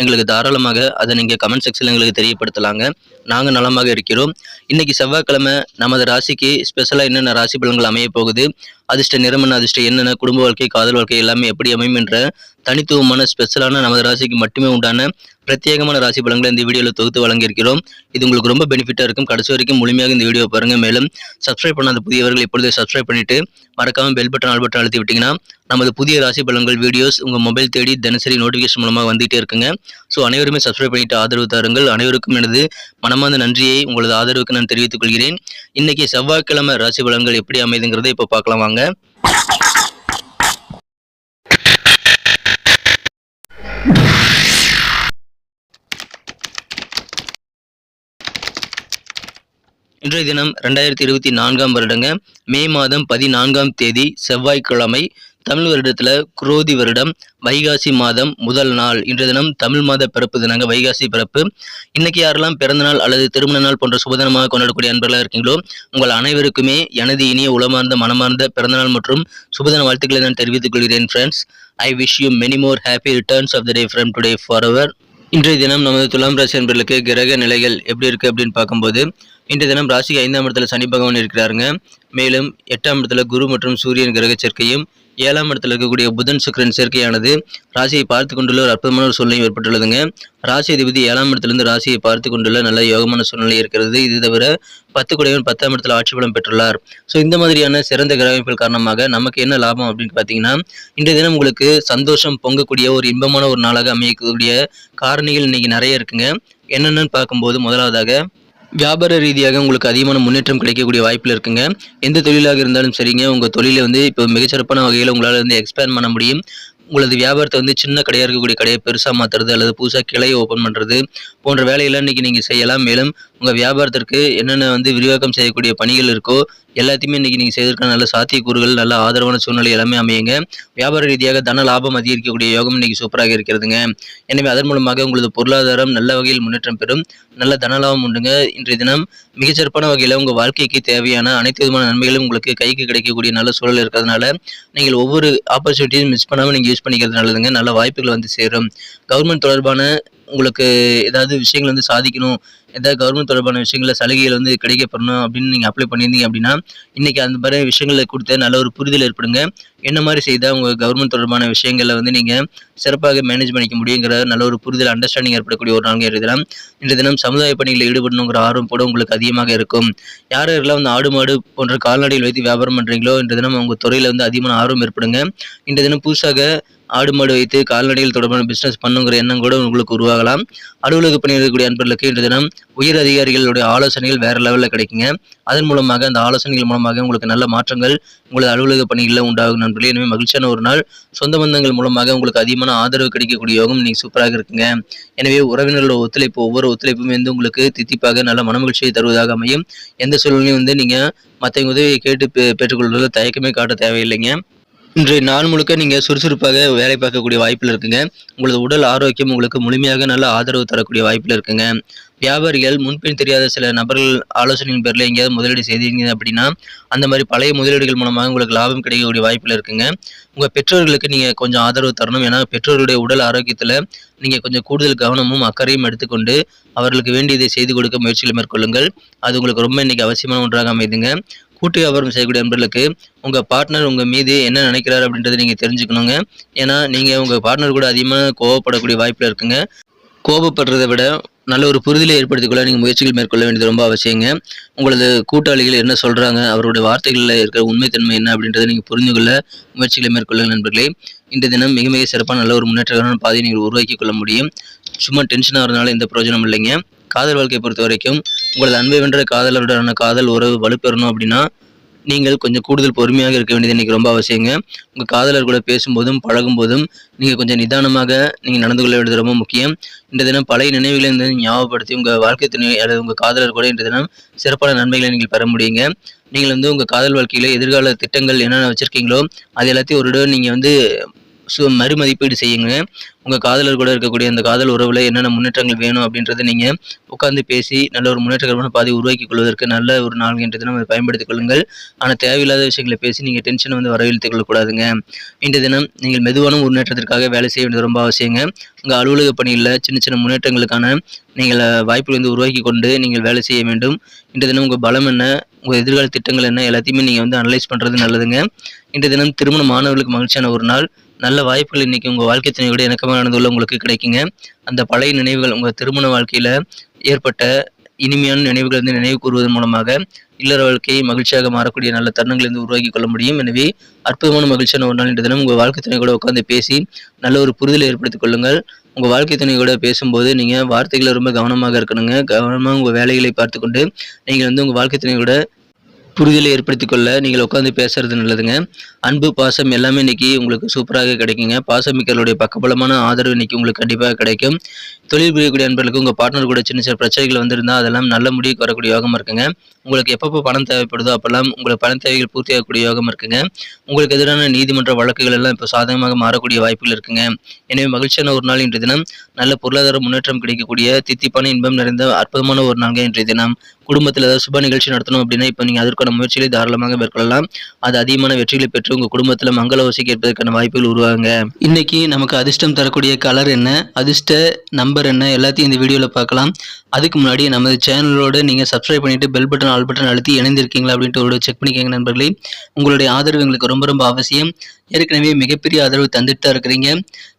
எங்களுக்கு தாராளமாக அதை நீங்கள் கமெண்ட் செக்ஷனில் எங்களுக்கு தெரியப்படுத்தலாங்க. நாங்கள் நலமாக இருக்கிறோம். இன்றைக்கி செவ்வாய்க்கிழமை நமது ராசிக்கு ஸ்பெஷலாக என்னென்ன ராசி பலன்கள் அமைய போகுது? அதிர்ஷ்ட நிறமன அதிர்ஷ்டம் என்னென்ன குடும்ப வாழ்க்கை காதல் வாழ்க்கை எல்லாமே எப்படி அமையும் என்ற தனித்துவமான ஸ்பெஷலான நமது ராசிக்கு மட்டுமே உண்டான பிரத்யேகமான ராசி பலன்களை இந்த வீடியோவில் தொகுத்து வழங்கியிருக்கிறோம். இது உங்களுக்கு ரொம்ப பெனிஃபிட்டாக இருக்கும். கடைசி வரைக்கும் முழுமையாக இந்த வீடியோ பாருங்கள் மேலும் சப்ஸ்கிரைப் பண்ணாத புதியவர்கள் இப்பொழுதே சப்ஸ்கிரைப் பண்ணிட்டு மறக்காமல் பெல் பட்டன் ஆல் பட்டன் அழுத்தி விட்டிங்கன்னா நமது புதிய ராசி பலன்கள் வீடியோஸ் உங்கள் மொபைல் தேடி தினசரி நோட்டிஃபிகேஷன் மூலமாக வந்துகிட்டே இருக்குங்க. ஸோ அனைவருமே சப்ஸ்கிரைப் பண்ணிட்டு ஆதரவு தாருங்கள். அனைவருக்கும் எனது மனமார்ந்த நன்றியை உங்களது ஆதரவுக்கு நான் தெரிவித்துக் கொள்கிறேன். இன்னைக்கு செவ்வாய்க்கிழமை ராசி பலன்கள் எப்படி அமைதுங்கிறத இப்போ பார்க்கலாம் வாங்க. இன்றைய தினம் ரெண்டாயிரத்தி இருபத்தி நான்காம் வருடங்க. மே மாதம் பதினான்காம் தேதி செவ்வாய்க்கிழமை. தமிழ் வருடத்துல குரோதி வருடம் வைகாசி மாதம் முதல் நாள். இன்றைய தினம் தமிழ் மாத பிறப்பு தினங்க வைகாசி பிறப்பு. இன்னைக்கு யாரெல்லாம் பிறந்த நாள் அல்லது திருமண நாள் போன்ற சுபதினமாக கொண்டாடக்கூடிய அன்பர்களாக இருக்கீங்களோ உங்கள் அனைவருக்குமே எனது இனிய உளமார்ந்த மனமார்ந்த பிறந்தநாள் மற்றும் சுபதின வாழ்த்துக்களை நான் தெரிவித்துக் கொள்கிறேன் friends I wish you many more happy returns of the day from today for our இன்றைய தினம் நமது துலாம் ராசி அன்பர்களுக்கு கிரக நிலைகள் எப்படி இருக்கு அப்படின்னு பார்க்கும்போது இன்றைய தினம் ராசிக்கு ஐந்தாம் இடத்துல சனி பகவான் இருக்கிறாருங்க. மேலும் எட்டாம் இடத்துல குரு மற்றும் சூரியன் கிரக சேர்க்கையும் ஏழாம் இடத்துல இருக்கக்கூடிய புதன் சுக்கிரன் சேர்க்கையானது ராசியை பார்த்து கொண்டுள்ள ஒரு அற்புதமான ஒரு சூழ்நிலை ஏற்பட்டுள்ளதுங்க. ராசி அதிபதி ஏழாம் இடத்திலிருந்து ராசியை பார்த்து கொண்டுள்ள நல்ல யோகமான சூழ்நிலை இருக்கிறது. இது தவிர பத்து குடையவன் பத்தாம் இடத்துல ஆட்சி பலம் பெற்றுள்ளார். ஸோ இந்த மாதிரியான சிறந்த கிரகமைப்புகள் காரணமாக நமக்கு என்ன லாபம் அப்படின்னு பார்த்தீங்கன்னா இன்றைய தினம் உங்களுக்கு சந்தோஷம் பொங்கக்கூடிய ஒரு இன்பமான ஒரு நாளாக அமையக்கூடிய காரணிகள் இன்னைக்கு நிறைய இருக்குங்க. என்னென்னு பார்க்கும்போது முதலாவதாக வியாபார ரீதியாக உங்களுக்கு அதிகமான முன்னேற்றம் கிடைக்கக்கூடிய வாய்ப்பில் இருக்குங்க. எந்த தொழிலாக இருந்தாலும் சரிங்க. உங்கள் தொழிலை வந்து இப்போ மிகச்சிறப்பான வகையில் உங்களால் வந்து எக்ஸ்பேண்ட் பண்ண முடியும். உங்களது வியாபாரத்தை வந்து சின்ன கடையாக இருக்கக்கூடிய கடையை பெருசாக மாற்றுறது அல்லது புதுசாக கிளையை ஓப்பன் பண்ணுறது போன்ற வேலையெல்லாம் இன்றைக்கி நீங்கள் செய்யலாம். மேலும் உங்கள் வியாபாரத்திற்கு என்னென்ன வந்து விரிவாக்கம் செய்யக்கூடிய பணிகள் இருக்கோ எல்லாத்தையுமே இன்றைக்கி நீங்கள் செய்திருக்க நல்ல சாத்தியக்கூறுகள் நல்ல ஆதரவான சூழ்நிலை எல்லாமே அமையுங்க. வியாபார ரீதியாக தன லாபம் அதிகரிக்கக்கூடிய யோகம் இன்றைக்கி சூப்பராக இருக்கிறதுங்க. எனவே அதன் மூலமாக உங்களது பொருளாதாரம் நல்ல வகையில் முன்னேற்றம் பெறும். நல்ல தன லாபம் உண்டுங்க. இன்றைய தினம் மிகச்சிறப்பான வகையில் உங்கள் வாழ்க்கைக்கு தேவையான அனைத்து விதமான நன்மைகளும் உங்களுக்கு கைக்கு கிடைக்கக்கூடிய நல்ல சூழல் இருக்கிறதுனால நீங்கள் ஒவ்வொரு ஆப்பர்ச்சுனிட்டியும் மிஸ் பண்ணாமல் நீங்கள் யூஸ் பண்ணிக்கிறது நல்லதுங்க. நல்ல வாய்ப்புகள் வந்து சேரும். கவர்மெண்ட் தொடர்பான உங்களுக்கு ஏதாவது விஷயங்கள் வந்து சாதிக்கணும் ஏதாவது கவர்மெண்ட் தொடர்பான விஷயங்களில் சலுகைகள் வந்து கிடைக்கப்படணும் அப்படின்னு நீங்கள் அப்ளை பண்ணியிருந்தீங்க அப்படின்னா இன்றைக்கி அந்த மாதிரி விஷயங்களை கொடுத்த நல்ல ஒரு புரிதல் ஏற்படுங்க. என்ன மாதிரி செய்தால் உங்கள் கவர்மெண்ட் தொடர்பான விஷயங்களை வந்து நீங்கள் சிறப்பாக மேனேஜ் பண்ணிக்க முடியுங்கிற நல்ல ஒரு புரிதல் அண்டர்ஸ்டாண்டிங் ஏற்படக்கூடிய ஒரு நாள் இருக்கலாம் இன்றைய தினம் சமுதாய பணிகளில் ஈடுபடணுங்கிற ஆர்வம் கூட உங்களுக்கு அதிகமாக இருக்கும். யார் யாரெல்லாம் வந்து ஆடு மாடு போன்ற கால்நடைகள் வைத்து வியாபாரம் பண்ணுறீங்களோ இன்றைய தினம் உங்கள் துறையில் வந்து அதிகமான ஆர்வம் ஏற்படுங்க. இன்றைய தினம் புதுசாக ஆடு மாடு வைத்து கால்நடைகள் தொடர்பான பிஸ்னஸ் பண்ணுங்கிற எண்ணம் கூட உங்களுக்கு உருவாகலாம். அலுவலக பணியாற்றக்கூடிய அன்பர்களுக்கு இன்று தினம் உயர் அதிகாரிகளுடைய ஆலோசனைகள் வேற லெவலில் கிடைக்குங்க. அதன் மூலமாக அந்த ஆலோசனைகள் மூலமாக உங்களுக்கு நல்ல மாற்றங்கள் உங்களது அலுவலக பணிகளில் உண்டாகும் நண்பர்களே. எனவே மகிழ்ச்சியான ஒரு நாள். சொந்த பந்தங்கள் மூலமாக உங்களுக்கு அதிகமான ஆதரவு கிடைக்கக்கூடிய யோகம் நீங்கள் சூப்பராக இருக்குங்க. எனவே உறவினர்களோட ஒத்துழைப்பு ஒவ்வொரு ஒத்துழைப்புமே வந்து உங்களுக்கு தித்திப்பாக நல்ல மனமகிழ்ச்சியை தருவதாக அமையும். எந்த சூழ்நிலையும் வந்து நீங்கள் மற்றவங்க உதவியை கேட்டு பெற்றுக்கொள்வதில் தயக்கமே காட்ட தேவையில்லைங்க. இன்றைய நாள் முழுக்க நீங்கள் சுறுசுறுப்பாக வேலை பார்க்கக்கூடிய வாய்ப்பில் இருக்குங்க. உங்களது உடல் ஆரோக்கியம் உங்களுக்கு முழுமையாக நல்ல ஆதரவு தரக்கூடிய வாய்ப்பில் இருக்குங்க. வியாபாரிகள் முன்பின் தெரியாத சில நபர்கள் ஆலோசனையின் பேரில் எங்கேயாவது முதலீடு செய்தீங்க அப்படின்னா அந்த மாதிரி பழைய முதலீடுகள் மூலமாக உங்களுக்கு லாபம் கிடைக்கக்கூடிய வாய்ப்பில் இருக்குங்க. உங்கள் பெற்றோர்களுக்கு நீங்கள் கொஞ்சம் ஆதரவு தரணும். ஏன்னா பெற்றோர்களுடைய உடல் ஆரோக்கியத்தில் நீங்கள் கொஞ்சம் கூடுதல் கவனமும் அக்கறையும் எடுத்துக்கொண்டு அவர்களுக்கு வேண்டியதை செய்து கொடுக்க முயற்சிகளை மேற்கொள்ளுங்கள். அது உங்களுக்கு ரொம்ப இன்றைக்கி அவசியமான ஒன்றாக அமைதுங்க. கூட்டு வியாபாரம் செய்யக்கூடிய நண்பர்களுக்கு உங்கள் பார்ட்னர் உங்கள் மீது என்ன நினைக்கிறார் அப்படின்றத நீங்கள் தெரிஞ்சுக்கணுங்க. ஏன்னா நீங்கள் உங்கள் பார்ட்னர் கூட அதிகமாக கோவப்படக்கூடிய வாய்ப்பில் இருக்குங்க. கோபப்படுறதை விட நல்ல ஒரு புரிதலை ஏற்படுத்திக்கொள்ள நீங்கள் முயற்சிகள் மேற்கொள்ள வேண்டியது ரொம்ப அவசியங்க. உங்களது கூட்டாளிகள் என்ன சொல்கிறாங்க அவருடைய வார்த்தைகளில் இருக்கிற உண்மைத்தன்மை என்ன அப்படின்றத நீங்கள் புரிந்து கொள்ள முயற்சிகளை மேற்கொள்ள நண்பர்களே. இந்த தினம் மிக மிக சிறப்பான நல்ல ஒரு முன்னேற்றகரமான பாதையை நீங்கள் உருவாக்கி கொள்ள முடியும். சும்மா டென்ஷனாக இருந்தனால எந்த பிரயோஜனம் இல்லைங்க. காதல் வாழ்க்கையை பொறுத்த வரைக்கும் உங்களது அன்பை வென்ற காதலருடனான காதல் உறவு வலுப்பெறணும் அப்படின்னா நீங்கள் கொஞ்சம் கூடுதல் பொறுமையாக இருக்க வேண்டியது இன்றைக்கி ரொம்ப அவசியங்க. உங்கள் காதலர் கூட பேசும்போதும் பழகும்போதும் நீங்கள் கொஞ்சம் நிதானமாக நீங்கள் நடந்து கொள்ள வேண்டியது ரொம்ப முக்கியம். இன்றைய தினம் பழைய நினைவுகளை இருந்து ஞாபகப்படுத்தி உங்கள் வாழ்க்கை துணை அல்லது உங்கள் காதலர் கூட இன்றைய தினம் சிறப்பான நன்மைகளை நீங்கள் பெற முடியுங்க. நீங்கள் வந்து உங்கள் காதல் வாழ்க்கையில் எதிர்கால திட்டங்கள் என்னென்ன வச்சுருக்கீங்களோ அது எல்லாத்தையும் ஒரு நீங்கள் வந்து மறுமதிப்பீடு செய்யுங்க. உங்கள் காதலர் கூட இருக்கக்கூடிய அந்த காதல் உறவில் என்னென்ன முன்னேற்றங்கள் வேணும் அப்படின்றத நீங்கள் உட்காந்து பேசி நல்ல ஒரு முன்னேற்றகரமான பாதை உருவாக்கி கொள்வதற்கு நல்ல ஒரு நாள் என்ற தினம் அதை பயன்படுத்திக் கொள்ளுங்கள். ஆனால் தேவையில்லாத விஷயங்களை பேசி நீங்கள் டென்ஷனை வந்து வரவழைத்துக் கொள்ளக்கூடாதுங்க. இன்றைய தினம் நீங்கள் மெதுவான முன்னேற்றத்திற்காக வேலை செய்ய வேண்டியது ரொம்ப அவசியங்க. உங்கள் அலுவலக பணியில் சின்ன சின்ன முன்னேற்றங்களுக்கான நீங்கள் வாய்ப்புகள் வந்து உருவாக்கி கொண்டு நீங்கள் வேலை செய்ய வேண்டும். இன்றைய தினம் உங்கள் பலம் என்ன உங்கள் எதிர்கால திட்டங்கள் என்ன எல்லாத்தையுமே நீங்கள் வந்து அனலைஸ் பண்ணுறது நல்லதுங்க. இன்றைய தினம் திருமண மாணவர்களுக்கு மகிழ்ச்சியான ஒரு நாள். நல்ல வாய்ப்புகள் இன்றைக்கி உங்கள் வாழ்க்கை துணையோட இணக்கமாக நடந்துள்ள உங்களுக்கு கிடைக்குங்க. அந்த பழைய நினைவுகள் உங்கள் திருமண வாழ்க்கையில் ஏற்பட்ட இனிமையான நினைவுகள் வந்து நினைவு கூறுவதன் மூலமாக இல்லற வாழ்க்கையை மகிழ்ச்சியாக மாறக்கூடிய நல்ல தருணங்களை வந்து உருவாக்கி கொள்ள முடியும். எனவே அற்புதமான மகிழ்ச்சியான ஒரு நாள் இன்று தினம் உங்கள் வாழ்க்கை துணை கூட உட்காந்து பேசி நல்ல ஒரு புரிதலை ஏற்படுத்திக் கொள்ளுங்கள். உங்கள் வாழ்க்கை துணை கூட பேசும்போது நீங்கள் வார்த்தைகளை ரொம்ப கவனமாக இருக்கணுங்க. கவனமாக உங்கள் வேலைகளை பார்த்துக்கொண்டு நீங்கள் வந்து உங்கள் வாழ்க்கை துணை கூட புரிதலை ஏற்படுத்தி கொள்ள நீங்கள் உட்காந்து பேசுறது நல்லதுங்க. அன்பு பாசம் எல்லாமே இன்னைக்கு உங்களுக்கு சூப்பராக கிடைக்குங்க. பாசமிக்கர்களுடைய பக்கபலமான ஆதரவு இன்னைக்கு உங்களுக்கு கண்டிப்பாக கிடைக்கும். தொழில் புரியக்கூடிய அன்பர்களுக்கு உங்கள் பார்ட்னர் கூட சின்ன சின்ன பிரச்சனைகள் வந்திருந்தால் அதெல்லாம் நல்ல முடிவுக்கு வரக்கூடிய யோகம் இருக்குங்க. உங்களுக்கு எப்பப்போ பணம் தேவைப்படுதோ அப்போல்லாம் உங்களுக்கு பண தேவைகள் பூர்த்தியாகக்கூடிய யோகம் இருக்குங்க. உங்களுக்கு எதிரான நீதிமன்ற வழக்குகள் எல்லாம் இப்போ சாதகமாக மாறக்கூடிய வாய்ப்புகள் இருக்குங்க. எனவே மகிழ்ச்சியான ஒரு நாள் இன்றைய தினம். நல்ல பொருளாதார முன்னேற்றம் கிடைக்கக்கூடிய தித்திப்பான இன்பம் நிறைந்த அற்புதமான ஒரு நாள்ங்க இன்றைய தினம். குடும்பத்தில் ஏதாவது சுப நிகழ்ச்சி நடத்தணும் அப்படின்னா இப்போ நீங்கள் அதற்கான முயற்சிகளை தாராளமாக மேற்கொள்ளலாம். அது அதிகமான வெற்றிகளை பெற்று உங்கள் குடும்பத்தில் மங்கள ஓசை கேட்பதற்கான வாய்ப்புகள் உருவாங்க இன்னைக்கு நமக்கு அதிர்ஷ்டம் தரக்கூடிய கலர் என்ன அதிர்ஷ்ட நம்பர் என்ன எல்லாத்தையும் இந்த வீடியோவில் பார்க்கலாம். அதுக்கு முன்னாடி நமது சேனலோடு நீங்கள் சப்ஸ்கிரைப் பண்ணிவிட்டு பெல் பட்டன் ஆல் பட்டன் அழுத்தி இணைந்திருக்கீங்களா அப்படின்ட்டு ஒரு செக் பண்ணிக்கோங்க நண்பர்களே. உங்களுடைய ஆதரவு எங்களுக்கு ரொம்ப ரொம்ப அவசியம். ஏற்கனவே மிகப்பெரிய ஆதரவு தந்துட்டு தான் இருக்கிறீங்க.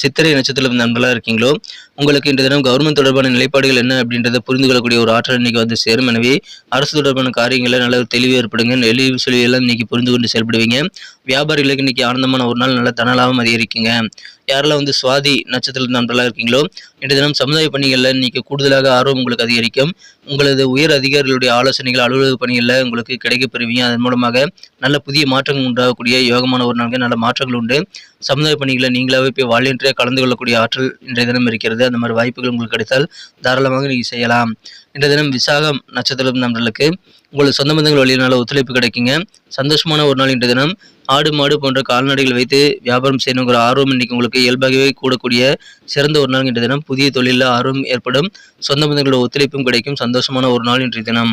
சித்திரை நட்சத்திரம் நண்பர்களாக இருக்கீங்களோ? உங்களுக்கு இன்றைய தினம் கவர்மெண்ட் தொடர்பான நிலைப்பாடுகள் என்ன அப்படின்றத புரிந்து கொள்ளக்கூடிய ஒரு ஆற்றல் இன்னைக்கு வந்து சேரும். எனவே அரசு தொடர்பான காரியங்களை நல்ல ஒரு தெளிவு ஏற்படுங்க. நெளிவு சுழிவெல்லாம் இன்னைக்கு புரிந்து கொண்டு செயல்படுவீங்க. வியாபாரிகளுக்கு இன்னைக்கு ஆனந்தமான ஒரு நாள் நல்ல தனலாபம் அதிகரிக்குங்க. யாரெல்லாம் வந்து சுவாதி நட்சத்திர நண்பர்களாக இருக்கீங்களோ இன்றைய தினம் சமுதாய பணிகளில் இன்னைக்கு கூடுதலாக ஆர்வம் உங்களுக்கு அதிகரிக்கும். உங்களது உயர் அதிகாரிகளுடைய ஆலோசனைகள் அலுவலக பணிகளில் உங்களுக்கு கிடைக்கப்பெறுவீங்க அதன் மூலமாக நல்ல புதிய மாற்றங்கள் உண்டாகக்கூடிய யோகமான ஒரு நாள்கள் நல்ல மாற்றங்கள் உண்டு. சமுதாய பணிகளை நீங்களாகவே போய் வாலண்டியராக கலந்து கொள்ளக்கூடிய ஆற்றல் இன்றைய தினம் இருக்கிறது. அந்த மாதிரி வாய்ப்புகள் உங்களுக்கு கிடைத்தால் தாராளமாக நீங்கள் செய்யலாம். இன்றைய தினம் விசாகம் நட்சத்திரம் நண்பர்களுக்கு உங்களுக்கு சொந்த பந்தங்கள் வழியினால ஒத்துழைப்பு கிடைக்குங்க. சந்தோஷமான ஒரு நாள் இன்றைய தினம். ஆடு மாடு போன்ற கால்நடைகள் வைத்து வியாபாரம் செய்யணுங்கிற ஆர்வம் இன்னைக்கு உங்களுக்கு இயல்பாகவே கூடக்கூடிய சிறந்த ஒரு நாள் இன்றைய தினம். புதிய தொழிலில் ஆர்வம் ஏற்படும். சொந்த பந்தங்களோட ஒத்துழைப்பும் கிடைக்கும். சந்தோஷமான ஒரு நாள் இன்றைய தினம்.